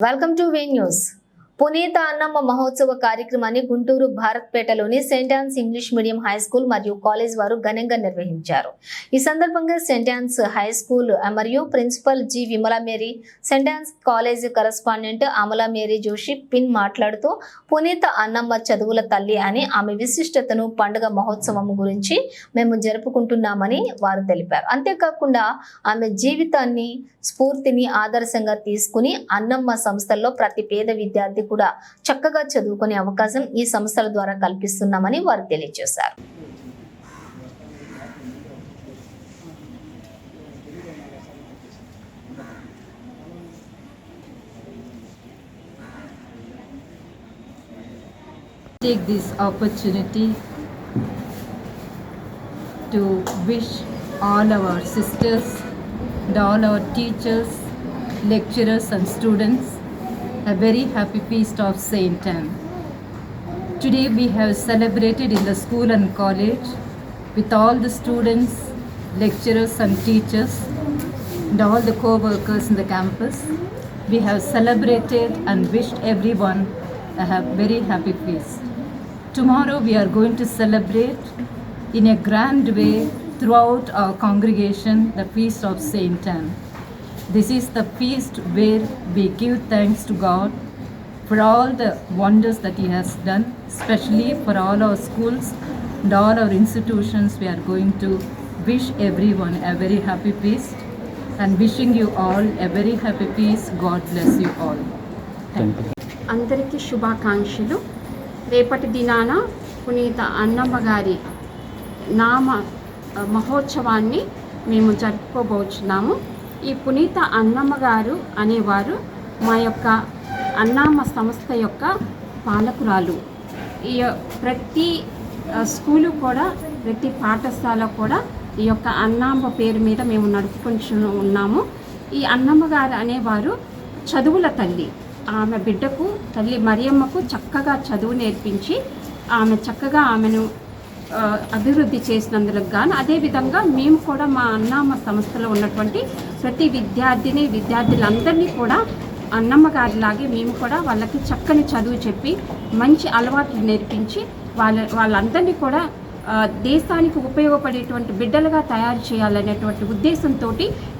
Welcome to way news పునీత అన్నమ్మ మహోత్సవ కార్యక్రమాన్ని Guntur భారత్పేటలోని Saint Anne's English medium high school మరియు కాలేజ్ వారు ఘనంగా నిర్వహించారు. ఈ సందర్భంగా సెయింట్ ఆన్స్ హై స్కూల్ మరియు principal G Vimala Mary Saint Anne's college correspondent Amala Mary Joshi pin మాట్లాడుతూ పునీత అన్నమ్మ చదువుల తల్లి అని ఆమె విశిష్టతను పండుగ మహోత్సవం గురించి మేము జరుపుకుంటున్నామని వారు తెలిపారు. అంతేకాకుండా ఆమె జీవితాన్ని స్ఫూర్తిని ఆదర్శంగా తీసుకుని అన్నమ్మ సంస్థల్లో ప్రతి పేద విద్యార్థి కూడా చక్కగా చదువుకునే అవకాశం ఈ సంస్థల ద్వారా కల్పిస్తున్నామని వారు తెలియజేశారు take this opportunity to wish all our sisters and all our teachers, lecturers, and students a very happy feast of Saint Anne. Today we have celebrated in the school and college with all the students, lecturers, and teachers, and all the co workers in the campus. We have celebrated and wished everyone a very happy feast. Tomorrow we are going to celebrate in a grand way throughout our congregation the feast of Saint Anne. This is the feast where we give thanks to God for all the wonders that He has done, especially for all our schools and all our institutions. We are going to wish everyone a very happy feast and wishing you all a very happy feast. God bless you all. Thank you. అందరికీ శుభాకాంక్షలు రేపటి దినాన పునీత అన్నమ్మ గారి నామ మహోత్సవాన్ని మేము జరుపుకోబోచున్నాము ఈ పునీత అన్నమ్మ గారు అనేవారు మా యొక్క అన్నమ్మ సంస్థ యొక్క పాలకురాలు. ఈ ప్రతి స్కూలు కూడా ప్రతి పాఠశాల కూడా ఈ యొక్క అన్నమ్మ పేరు మీద మేము నడుపుకుంటూ ఉన్నాము. ఈ అన్నమ్మ గారు అనేవారు చదువుల తల్లి. ఆమె బిడ్డకు తల్లి మరియమ్మకు చక్కగా చదువు నేర్పించి ఆమె చక్కగా ఆమెను అభివృద్ధి చేసినందుకు గాను అదేవిధంగా మేము కూడా మా అన్నమ్మ సంస్థలో ఉన్నటువంటి ప్రతి విద్యార్థిని విద్యార్థులందరినీ కూడా అన్నమ్మ గారిలాగే మేము కూడా వాళ్ళకి చక్కని చదువు చెప్పి మంచి అలవాట్లు నేర్పించి వాళ్ళ వాళ్ళందరినీ కూడా దేశానికి ఉపయోగపడేటువంటి బిడ్డలుగా తయారు చేయాలనేటువంటి ఉద్దేశంతో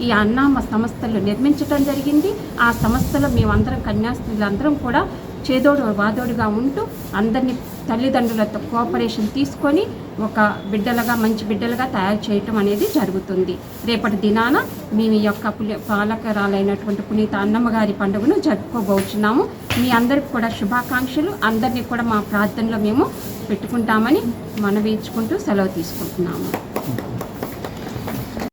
ఈ అన్నామ సంస్థలు నిర్మించడం జరిగింది. ఆ సంస్థలో మేమందరం కన్యాస్త్రీలందరం కూడా చేదోడు వాదోడుగా ఉంటూ అందరినీ తల్లిదండ్రులతో కోఆపరేషన్ తీసుకొని ఒక బిడ్డలుగా మంచి బిడ్డలుగా తయారు చేయటం అనేది జరుగుతుంది. రేపటి దినాన మేము ఈ యొక్క పులి- పాలకరాలైనటువంటి పునీత అన్నమ్మ గారి పండుగను జరుపుకోబోచున్నాము. మీ అందరికి కూడా శుభాకాంక్షలు. అందరినీ కూడా మా ప్రార్థనలో మేము పెట్టుకుంటామని మనవేర్చుకుంటూ సెలవు తీసుకుంటున్నాము.